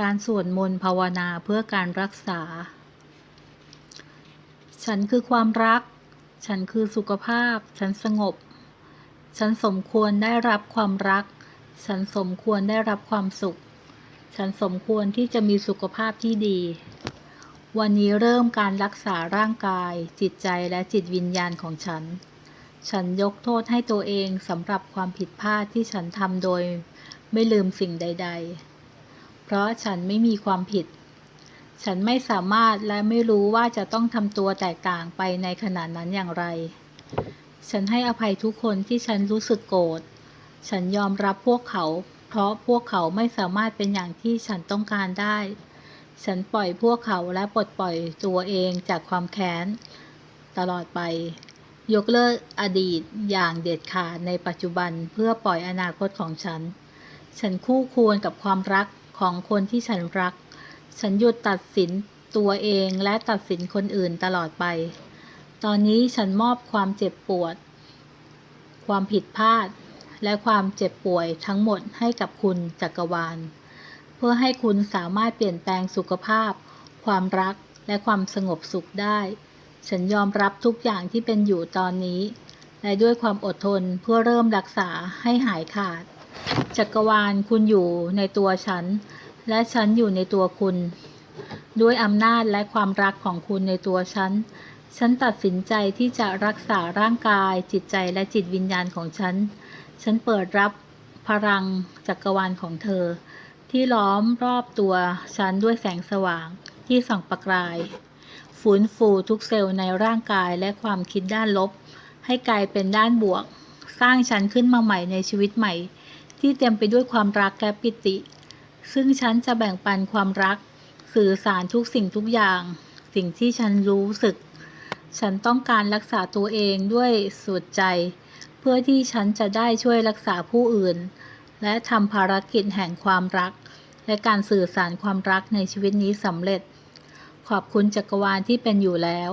การสวดมนต์ภาวนาเพื่อการรักษา ฉันคือความรัก ฉันคือสุขภาพ ฉันสงบ ฉันสมควรได้รับความรัก ฉันสมควรได้รับความสุข ฉันสมควรที่จะมีสุขภาพที่ดี วันนี้เริ่มการรักษาร่างกาย จิตใจและจิตวิญญาณของฉัน ฉันยกโทษให้ตัวเองสำหรับความผิดพลาดที่ฉันทำโดย ไม่ลืมสิ่งใด ๆ เพราะฉันไม่มีความผิด ฉันไม่สามารถและไม่รู้ว่าจะต้องทำตัวแตกต่างไปในขณะนั้นอย่างไร ฉันให้อภัยทุกคนที่ฉันรู้สึกโกรธ ฉันยอมรับพวกเขา เพราะพวกเขาไม่สามารถเป็นอย่างที่ฉันต้องการได้ ฉันปล่อยพวกเขาและปลดปล่อยตัวเองจากความแค้น ตลอดไป ยกเลิกอดีตอย่างเด็ดขาดในปัจจุบันเพื่อปล่อยอนาคตของฉัน ฉันคู่ควรกับความรัก ของคนที่ฉันรัก ฉันหยุดตัดสินตัวเองและตัดสินคนอื่นตลอดไป ตอนนี้ฉันมอบความเจ็บปวด ความผิดพลาด และความเจ็บป่วยทั้งหมดให้กับคุณจักรวาล เพื่อให้คุณสามารถเปลี่ยนแปลงสุขภาพ ความรักและความสงบสุขได้ ฉันยอมรับทุกอย่างที่เป็นอยู่ตอนนี้ และด้วยความอดทนเพื่อเริ่มรักษาให้หายขาด จักรวาลคุณอยู่ในตัวฉัน และฉันอยู่ในตัวคุณ ด้วยอำนาจและความรักของคุณในตัวฉัน ฉันตัดสินใจที่จะรักษาร่างกาย จิตใจและจิตวิญญาณของฉัน ฉันเปิดรับพลังจักรวาลของเธอ ที่ล้อมรอบตัวฉันด้วยแสงสว่างที่ส่องประกายฟื้นฟูทุกเซลล์ในร่างกายและความคิดด้านลบ ให้กลายเป็นด้านบวก สร้างฉันขึ้นมาใหม่ในชีวิตใหม่ ที่เต็มไปด้วยความรักและปิติ ซึ่งฉันจะแบ่งปันความรัก สื่อสารทุกสิ่งทุกอย่าง สิ่งที่ฉันรู้สึก ฉันต้องการรักษาตัวเองด้วยสุดใจ เพื่อที่ฉันจะได้ช่วยรักษาผู้อื่น และทำภารกิจแห่งความรัก และการสื่อสารความรักในชีวิตนี้สำเร็จ ขอบคุณจักรวาลที่เป็นอยู่แล้ว